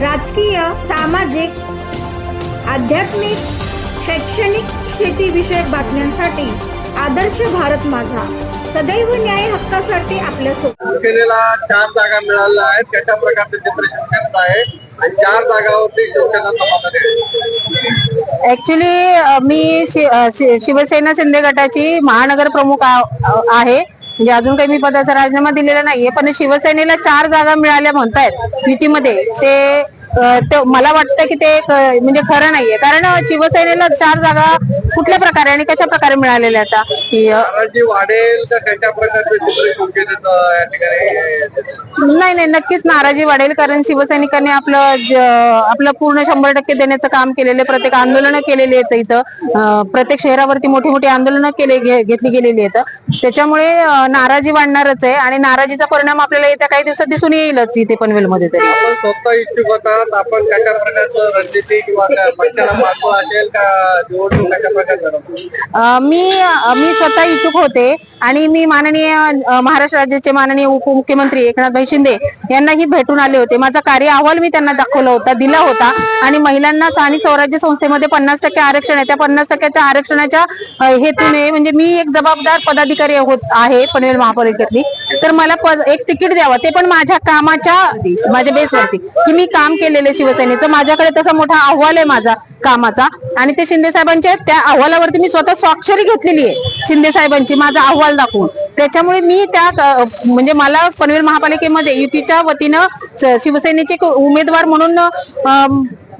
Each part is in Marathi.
राजकीय सामाजिक आध्यात्मिक शैक्षणिक शेतीविषयक बातम्यांसाठी आदर्श भारत माझा. सदैव न्याय हक्कासाठी आपल्यासोबत शिवसेनेला चार जागा मिळाल्या आहेत. कशा प्रकारचे चित्र शिवसेनेचं आहे आणि चार जागावरती शिवसेना समाधानी आहे ऍक्च्युली मी शि- अ, शि- शिवसेना शिंदे गटाची महानगर प्रमुख आ- आहे. म्हणजे अजून काही मी पदाचा राजीनामा दिलेला नाहीये पण शिवसेनेला चार जागा मिळाल्या म्हणतायत युतीमध्ये. ते मला वाटतं की ते म्हणजे खरं नाहीये. कारण शिवसेनेला चार जागा कुठल्या प्रकारे आणि कशा प्रकारे मिळालेल्या आता? वाढेल कशा नाही नाही नक्कीच नाराजी वाढेल कारण शिवसैनिकांनी आपलं आपलं पूर्ण शंभर टक्के देण्याचं काम केलेलं आहे. प्रत्येक आंदोलनं केलेली आहेत इथं. प्रत्येक शहरावरती मोठी मोठी आंदोलनं केले घेतली गेलेली आहेत. त्याच्यामुळे नाराजी वाढणारच आहे आणि नाराजीचा परिणाम आपल्याला येत्या काही दिवसात दिसून येईलच इथे पनवेलमध्ये तरी. आपण स्वतः इच्छुक होतात. आपण कशा प्रकारचं रणनीती किंवा त्या पक्षाला महत्त्व असेल का? निवडणूक कशा प्रकारचं ठरवतो? अ, मी मी स्वतः इच्छुक होते. आणि मी माननीय महाराष्ट्र राज्याचे माननीय उपमुख्यमंत्री एकनाथभाई शिंदे यांनाही भेटून आले होते. माझा कार्य अहवाल मी त्यांना दाखवला होता दिला होता. आणि महिलांना स्थानिक स्वराज्य संस्थेमध्ये पन्नास टक्के आरक्षण आहे. त्या पन्नास टक्क्याच्या आरक्षणाच्या हेतूने म्हणजे मी एक जबाबदार पदाधिकारी होत आहे पनवेल महापालिकेतली. तर मला पद- एक तिकीट द्यावं. ते पण माझ्या कामाच्या माझ्या बेसवरती. की मी काम केलेलं शिवसेनेचं. माझ्याकडे तसा मोठा अहवाल आहे माझा कामाचा. आणि ते शिंदे साहेबांचे त्या अहवालावरती मी स्वतः स्वाक्षरी घेतलेली आहे शिंदे साहेबांची. माझा अहवाल दाखवून. त्याच्यामुळे मी त्या म्हणजे मला पनवेल महापालिकेमध्ये युतीच्या वतीनं शिवसेनेचे उमेदवार म्हणून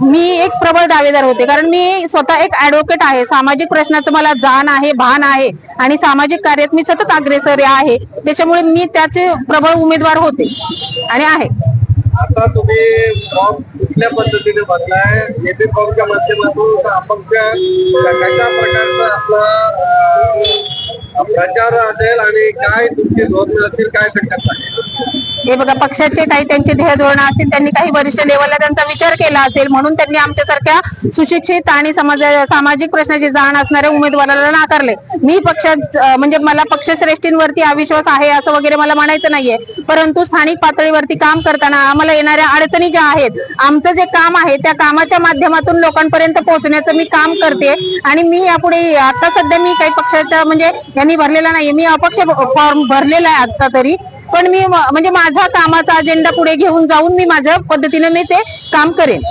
मी एक प्रबळ दावेदार होते. कारण मी स्वतः एक ऍडव्होकेट आहे. सामाजिक प्रश्नाचं मला जाण आहे भान आहे आणि सामाजिक कार्यात मी सतत अग्रेसर आहे. त्याच्यामुळे मी त्याचे प्रबळ उमेदवार होते आणि आहे. आता तुम्ही फॉर्म कुठल्या पद्धतीने भरलाय? फॉर्मच्या माध्यमातून आपण कशा प्रकारचं आपलं प्रचार असेल आणि काय तुमची धोरण असतील काय संकल्प आहे? हे बघा पक्षाचे काही त्यांचे ध्येय धोरण असतील त्यांनी काही वरिष्ठ लेवलला त्यांचा विचार केला असेल म्हणून त्यांनी आमच्यासारख्या सुशिक्षित आणि समाज सामाजिक प्रश्नाची जाण असणाऱ्या उमेदवाराला नाकारले. मी पक्षात म्हणजे मला पक्षश्रेष्ठींवरती अविश्वास आहे असं वगैरे मला म्हणायचं नाहीये. परंतु स्थानिक पातळीवरती काम करताना आम्हाला येणाऱ्या अडचणी ज्या आहेत आमचं जे काम आहे त्या कामाच्या माध्यमातून लोकांपर्यंत पोहोचण्याचं मी काम करते. आणि मी यापुढे आता सध्या मी काही पक्षाच्या म्हणजे यांनी भरलेला नाहीये मी अपक्ष फॉर्म भरलेला आहे आता तरी. पण मी म्हणजे माझा कामाचा अजेंडा पुढे घेऊन जाऊन मी माझ्या पद्धतीने मी ते काम करेन.